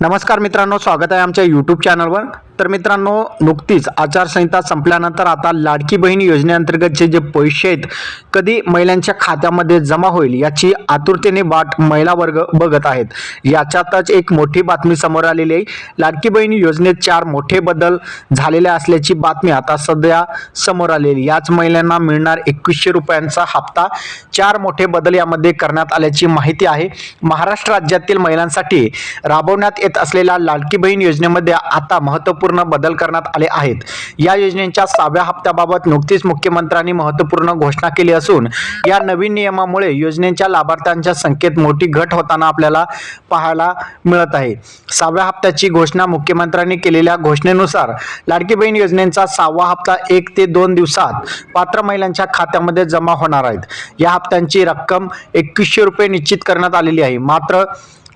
नमस्कार मित्रांनो स्वागत आहे आमच्या यूट्यूब चॅनलवर तर मित्रांनो नुकतीच आचारसंहिता संपल्यानंतर आता लाडकी बहीण योजनेअंतर्गतचे जे पैसे आहेत कधी महिलांच्या खात्यामध्ये जमा होईल याची आतुरतेने वाट महिला वर्ग बघत आहेत. याच्यातच एक मोठी बातमी समोर आलेली आहे. लाडकी बहीण योजनेत चार मोठे बदल झालेले असल्याची बातमी आता सध्या समोर आलेली याच महिलांना मिळणार एकवीसशे रुपयांचा हप्ता. चार मोठे बदल यामध्ये करण्यात आल्याची माहिती आहे. महाराष्ट्र राज्यातील महिलांसाठी राबवण्यात येत असलेल्या लाडकी बहीण योजनेमध्ये आता महत्त्वपूर्ण बदल करण्यात आले आहेत. या योजनेच्या सहाव्या हप्त्याबाबत नुकतीच मुख्यमंत्र्यांनी महत्त्वपूर्ण घोषणा केली असून या नवीन नियमामुळे योजनेच्या लाभार्थ्यांच्या संख्येत मोठी घट होताना आपल्याला पाहायला मिळत आहे. सहाव्या हप्त्याची घोषणा मुख्यमंत्र्यांनी केलेल्या घोषणेनुसार लाडकी बहीण योजनेचा सहावा हप्ता एक ते दोन दिवसात पात्र महिलांच्या खात्यामध्ये जमा होणार आहेत. या हप्त्यांची रक्कम एकवीसशे रुपये निश्चित करण्यात आलेली आहे. मात्र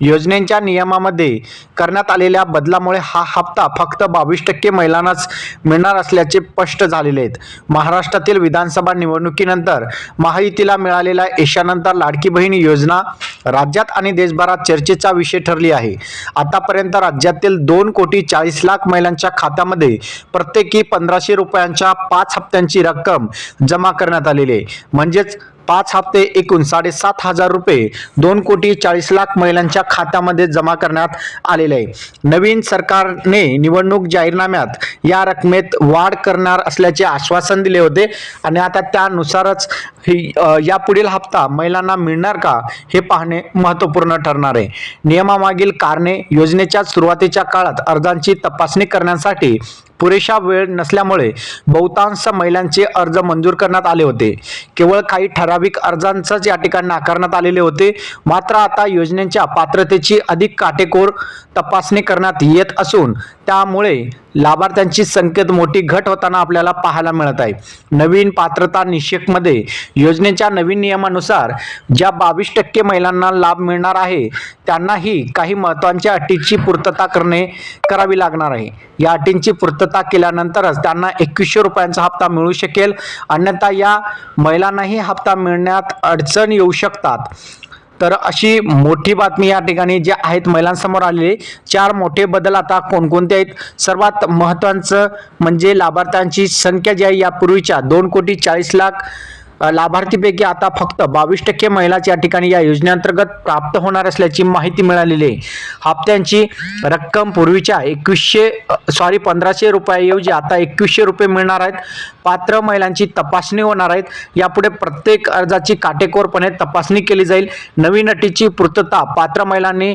योजनेच्या नियमामध्ये करण्यात आलेल्या बदलामुळे हा हप्ता फक्त बावीस टक्के महिलांनाच मिळणार असल्याचे स्पष्ट झालेले आहेत. महाराष्ट्रातील विधानसभा निवडणुकीनंतर महायुतीला मिळालेल्या यशानंतर लाडकी बहीण योजना राज्यात आणि देशभरात चर्चेचा विषय ठरली आहे. आतापर्यंत राज्यातील दोन कोटी चाळीस लाख महिलांच्या खात्यामध्ये प्रत्येकी पंधराशे रुपयांच्या पाच हप्त्यांची रक्कम जमा करण्यात आलेली आहे. म्हणजेच पाच हप्ते एकूण साडेसात हजार रुपये दोन कोटी चाळीस लाख महिलांच्या खात्यामध्ये जमा करण्यात आलेले आहे. नवीन सरकारने निवडणूक जाहीरनाम्यात या रकमेत वाढ करणार असल्याचे आश्वासन दिले होते आणि आता त्यानुसारच ही या यापुढील हप्ता महिलांना मिळणार का हे पाहणे महत्त्वपूर्ण ठरणार आहे. नियमामागील कारणे योजनेच्या सुरुवातीच्या काळात अर्जांची तपासणी करण्यासाठी पुरेशा वेळ नसल्यामुळे बहुतांश महिलांचे अर्ज मंजूर करण्यात आले होते. केवळ काही ठराविक अर्जांचंच या ठिकाणी नाकारण्यात आलेले होते. मात्र आता योजनेच्या पात्रतेची अधिक काटेकोर तपासणी करण्यात येत असून त्यामुळे लाभार्थ्यांची संख्येत मोठी घट होताना आपल्याला पाहायला मिळत आहे. नवीन पात्रता निषेकमध्ये योजनेच्या नवीन नियमानुसार ज्या बावीस टक्के महिलांना लाभ मिळणार आहे त्यांनाही काही महत्त्वाच्या अटीची पूर्तता करणे करावी लागणार आहे. या अटींची पूर्तता केल्यानंतरच त्यांना एकवीसशे रुपयांचा हप्ता मिळू शकेल. अन्यथा या महिलांनाही हप्ता मिळण्यात अडचण येऊ शकतात. तर अशी मोठी बातमी या ठिकाणी जे आहेत महिलांसमोर आलेली चार मोठे बदल आता कोणकोणते आहेत? सर्वात महत्त्वाचं म्हणजे लाभार्थ्यांची संख्या जी आहे यापूर्वीच्या दोन कोटी चाळीस लाख लाभार्थीपैकी आता फक्त बावीस टक्के महिलाच या ठिकाणी या योजनेअंतर्गत प्राप्त होणार असल्याची माहिती मिळालेली आहे. हप्त्यांची रक्कम पूर्वीच्या एकवीसशे सॉरी पंधराशे रुपयाऐवजी आता एकवीसशे रुपये मिळणार आहेत. पात्र महिलांची तपासणी होणार आहेत. यापुढे प्रत्येक अर्जाची काटेकोरपणे तपासणी केली जाईल. नवीन अटीची पूर्तता पात्र महिलांनी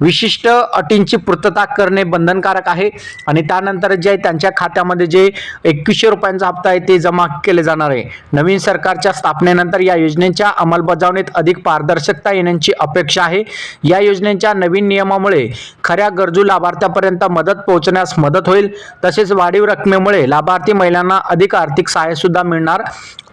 विशिष्ट अटींची पूर्तता करणे बंधनकारक आहे. आणि त्यानंतर जे आहे त्यांच्या खात्यामध्ये जे एकवीसशे रुपयांचा हप्ता आहे ते जमा केले जाणार आहे. नवीन सरकारच्या स्थापनेनंतर या योजनेच्या अंमलबजावणीत अधिक पारदर्शकता येण्याची अपेक्षा आहे. या योजनेच्या नवीन नियमामुळे खऱ्या गरजू लाभार्थ्यापर्यंत मदत पोहोचण्यास मदत होईल. तसेच वाढीव रकमेमुळे लाभार्थी महिलांना अधिक आर्थिक सहाय्य सुद्धा मिळणार.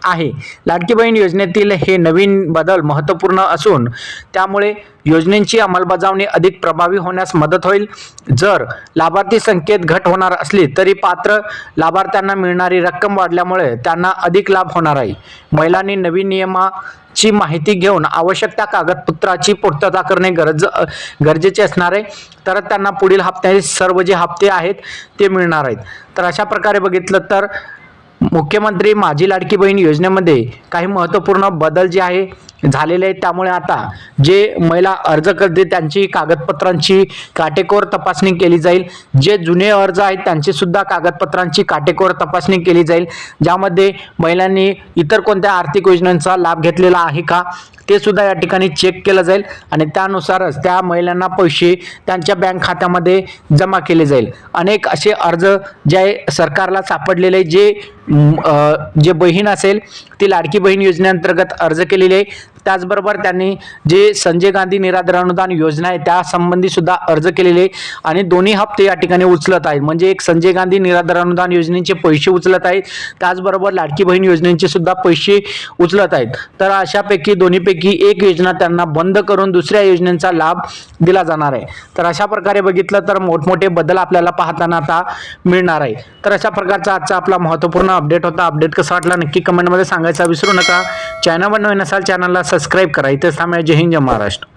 आहे. लाडकी बहीण योजनेतील हे नवीन बदल महत्त्वपूर्ण असून त्यामुळे योजनेची अंमलबजावणी अधिक प्रभावी होण्यास मदत होईल. जर लाभार्थी संख्येत घट होणार असली तरी पात्र लाभार्थ्यांना मिळणारी रक्कम वाढल्यामुळे त्यांना अधिक लाभ होणार आहे. महिलांनी नवीन नियमाची माहिती घेऊन आवश्यक त्या कागदपत्राची पूर्तता करणे गरज गरजेचे असणार आहे. तर त्यांना पुढील हप्त्याचे सर्व जे हप्ते आहेत ते मिळणार आहेत. तर अशा प्रकारे बघितलं तर मुख्यमंत्री माझी लाडकी बहीण योजनेमध्ये काही महत्त्वपूर्ण बदल जे आहे झालेले आहेत. त्यामुळे आता जे महिला अर्ज करते त्यांची कागदपत्रांची काटेकोर तपासणी केली जाईल. जे जुने अर्ज आहेत त्यांची सुद्धा कागदपत्रांची काटेकोर तपासणी केली जाईल. ज्यामध्ये महिलांनी इतर कोणत्या आर्थिक योजनांचा लाभ घेतलेला आहे का ते सुद्धा या ठिकाणी चेक केलं जाईल. आणि त्यानुसारच त्या महिलांना पैसे त्यांच्या बँक खात्यामध्ये जमा केले जाईल. अनेक असे अर्ज जे आहे सरकारला सापडलेले जे जे बहीण असेल ती लाडकी बहीण योजनेअंतर्गत अर्ज केलेली आहे. त्याचबरोबर त्यांनी जे संजय गांधी निराधार अनुदान योजना आहे त्या संबंधी सुद्धा अर्ज केलेले आहे. आणि दोन्ही हप्ते या ठिकाणी उचलत आहेत. म्हणजे एक संजय गांधी निराधार अनुदान योजनेचे पैसे उचलत आहेत. त्याचबरोबर लाडकी बहीण योजनेचे सुद्धा पैसे उचलत आहेत. तर अशापैकी दोन्हीपैकी एक योजना त्यांना बंद करून दुसऱ्या योजनेचा लाभ दिला जाणार आहे. तर अशा प्रकारे बघितलं तर मोठमोठे बदल आपल्याला पाहताना आता मिळणार आहे. तर अशा प्रकारचा आजचा आपला महत्त्वपूर्ण अपडेट होता. अपडेट कसा वाटला नक्की कमेंटमध्ये सांगायचा विसरू नका. चॅनलवर नवीन असाल चॅनलला सबस्क्राईब करा. इथेच थांबूया जय हिंद जय महाराष्ट्र.